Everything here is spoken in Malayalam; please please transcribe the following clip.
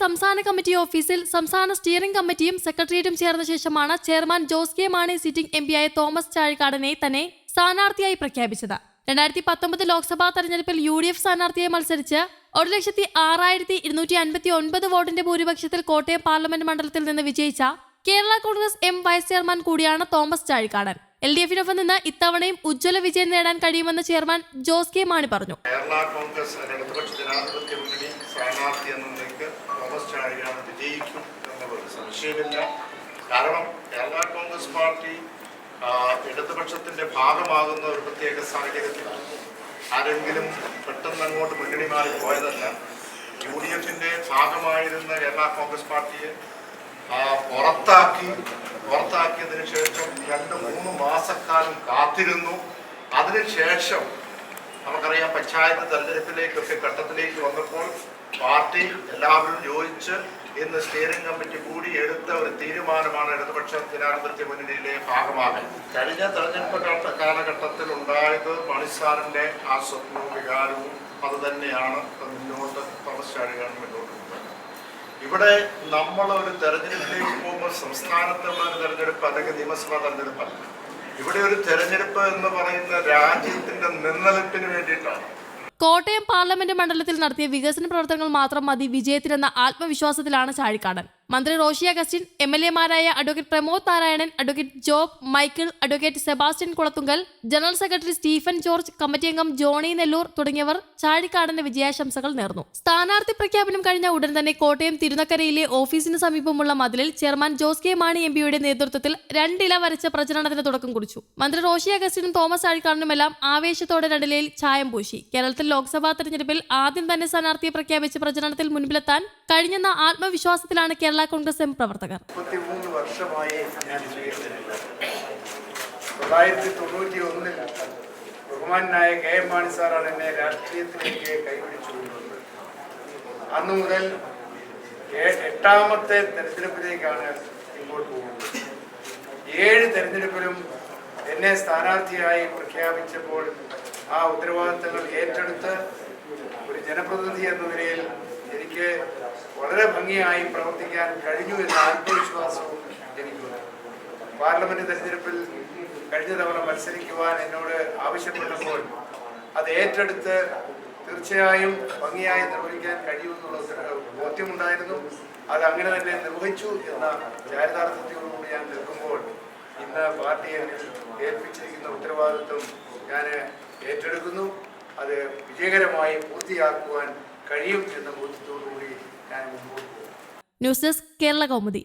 സംസ്ഥാന കമ്മിറ്റി ഓഫീസിൽ സംസ്ഥാന സ്റ്റിയറിംഗ് കമ്മിറ്റിയും സെക്രട്ടേറിയറ്റും ചേർന്ന ശേഷമാണ് chairman Jose K Mani sitting M പിയായ Thomas ചാഴിക്കാടനെ തന്നെ സ്ഥാനാർത്ഥിയായി പ്രഖ്യാപിച്ചത്. രണ്ടായിരത്തി പത്തൊമ്പത് ലോക്സഭാ തെരഞ്ഞെടുപ്പിൽ യു ഡി എഫ് സ്ഥാനാർത്ഥിയെ മത്സരിച്ച് ഒരു ലക്ഷത്തി ആറായിരത്തി ഇരുന്നൂറ്റി അൻപത്തി ഒൻപത് വോട്ടിന്റെ ഭൂരിപക്ഷത്തിൽ കോട്ടയം പാർലമെന്റ് മണ്ഡലത്തിൽ നിന്ന് വിജയിച്ച Kerala Congress M vice chairman കൂടിയാണ് തോമസ് ചാഴിക്കാടൻ എൽ ഡി എഫിനൊപ്പം നിന്ന് ഇത്തവണയും ഉജ്ജ്വല വിജയം നേടാൻ കഴിയുമെന്ന് ചെയർമാൻ ജോസ് കെ മാണി പറഞ്ഞു. കേരള കോൺഗ്രസ് ചാഴികാണ് വിജയിക്കും എന്നുള്ളത് സംശയമില്ല. കാരണം കേരള കോൺഗ്രസ് പാർട്ടി ഇടതുപക്ഷത്തിന്റെ ഭാഗമാകുന്ന ഒരു പ്രത്യേക സാഹചര്യത്തിലാണ് ആരെങ്കിലും പെട്ടെന്ന് അങ്ങോട്ട് മുന്നണി മാറി പോയതല്ല. യു ഡി എഫിന്റെ ഭാഗമായിരുന്ന കേരള കോൺഗ്രസ് പാർട്ടിയെ പുറത്താക്കി പുറത്താക്കിയതിനു ശേഷം രണ്ട് മൂന്ന് മാസക്കാലം കാത്തിരുന്നു. അതിനുശേഷം നമുക്കറിയാം പഞ്ചായത്ത് തെരഞ്ഞെടുപ്പിലേക്കൊക്കെ ഘട്ടത്തിലേക്ക് വന്നപ്പോൾ പാർട്ടി എല്ലാവരും യോജിച്ച് ഇന്ന് സ്റ്റിയറിംഗ് കമ്മിറ്റി കൂടി എടുത്ത ഒരു തീരുമാനമാണ് ഇടതുപക്ഷ ജനാധിപത്യ മുന്നണിയിലെ ഭാഗമാകൽ. കഴിഞ്ഞ തെരഞ്ഞെടുപ്പ് കാല- കാലഘട്ടത്തിൽ ഉണ്ടായത് മണിസാറിന്റെ ആ സ്വപ്നവും വികാരവും അത് തന്നെയാണ് മുന്നോട്ട് തോമസ് ചാഴികാണ് മുന്നോട്ട് കൊണ്ടുപോയത്. ഇവിടെ നമ്മൾ ഒരു തെരഞ്ഞെടുപ്പിലേക്ക് പോകുമ്പോൾ സംസ്ഥാനത്തുള്ള ഒരു തെരഞ്ഞെടുപ്പ് അല്ലെങ്കിൽ നിയമസഭാ തെരഞ്ഞെടുപ്പല്ല. ഇവിടെ ഒരു തെരഞ്ഞെടുപ്പ് എന്ന് പറയുന്ന രാജ്യത്തിന്റെ നിലനിൽപ്പിന് വേണ്ടിയിട്ടാണ്. കോട്ടയം പാർലമെന്റ് മണ്ഡലത്തിൽ നടത്തിയ വികസന പ്രവർത്തനങ്ങൾ മാത്രം മതി വിജയത്തിനെന്ന ആത്മവിശ്വാസത്തിലാണ് ചാഴിക്കാടൻ. മന്ത്രി Roshy Augustine M L എമാരായ advocate Pramod Narayanan advocate Job Michael advocate Sebastian Kulathunkal general secretary Stephen George committee അംഗം ജോണി നെല്ലൂർ തുടങ്ങിയവർ ചാഴിക്കാടന്റെ വിജയാശംസകൾ നേർന്നു. സ്ഥാനാർത്ഥി പ്രഖ്യാപനം കഴിഞ്ഞ ഉടൻ തന്നെ കോട്ടയം തിരുനക്കരയിലെ ഓഫീസിന് സമീപമുള്ള മതിലിൽ chairman Jose K Mani M പിയുടെ നേതൃത്വത്തിൽ രണ്ടില വരച്ച പ്രചരണത്തിന് തുടക്കം കുറിച്ചു. മന്ത്രി റോഷി അഗസ്റ്റിനും തോമസ് ചാഴിക്കാടനുമെല്ലാം ആവേശത്തോടെ രണ്ടിലയിൽ ചായം പൂശി. കേരളത്തിൽ ലോക്സഭാ തെരഞ്ഞെടുപ്പിൽ ആദ്യം തന്നെ സ്ഥാനാർത്ഥിയെ പ്രഖ്യാപിച്ച് പ്രചരണത്തിൽ മുൻപിലെത്താൻ കഴിഞ്ഞെന്ന ആത്മവിശ്വാസത്തിലാണ് കേരള കോൺഗ്രസ് എം പ്രവർത്തകർ. വർഷമായി ഞാൻ തൊള്ളായിരത്തി തൊണ്ണൂറ്റി ഒന്നിൽ ബഹുമാനായ കെ എം മാണി സാറാണ് എന്നെ രാഷ്ട്രീയത്തിലേക്ക് കൈപിടിച്ചു അന്നു മുതൽ എട്ടാമത്തെ തെരഞ്ഞെടുപ്പിലേക്കാണ് ഇങ്ങോട്ട് പോകുന്നത്. ഏഴ് തെരഞ്ഞെടുപ്പിലും എന്നെ സ്ഥാനാർത്ഥിയായി പ്രഖ്യാപിച്ചപ്പോൾ ആ ഉത്തരവാദിത്തങ്ങൾ ഏറ്റെടുത്ത് ഒരു ജനപ്രതിനിധി എന്ന നിലയിൽ വളരെ ഭംഗിയായി പ്രവർത്തിക്കാൻ കഴിഞ്ഞു എന്ന ആത്മവിശ്വാസവും എനിക്കുണ്ട്. പാർലമെന്റ് തെരഞ്ഞെടുപ്പിൽ കഴിഞ്ഞ തവണ മത്സരിക്കുവാൻ എന്നോട് ആവശ്യപ്പെട്ടപ്പോൾ അത് ഏറ്റെടുത്ത് തീർച്ചയായും ഭംഗിയായി നിർവഹിക്കാൻ കഴിയുമെന്നുള്ള ബോധ്യമുണ്ടായിരുന്നു. അത് അങ്ങനെ തന്നെ നിർവഹിച്ചു എന്ന ചാരിതാർത്ഥ്യത്തോടുകൂടി ഞാൻ നിൽക്കുമ്പോൾ ഇന്ന് പാർട്ടി ഏൽപ്പിച്ചിരിക്കുന്ന ഉത്തരവാദിത്വം ഞാൻ ഏറ്റെടുക്കുന്നു. അത് വിജയകരമായി പൂർത്തിയാക്കുവാൻ കഴിയും എന്ന ബോധ്യത്തോടുകൂടി ഞാൻ മുമ്പോട്ട് പോകും. News desk Kerala Kaumudi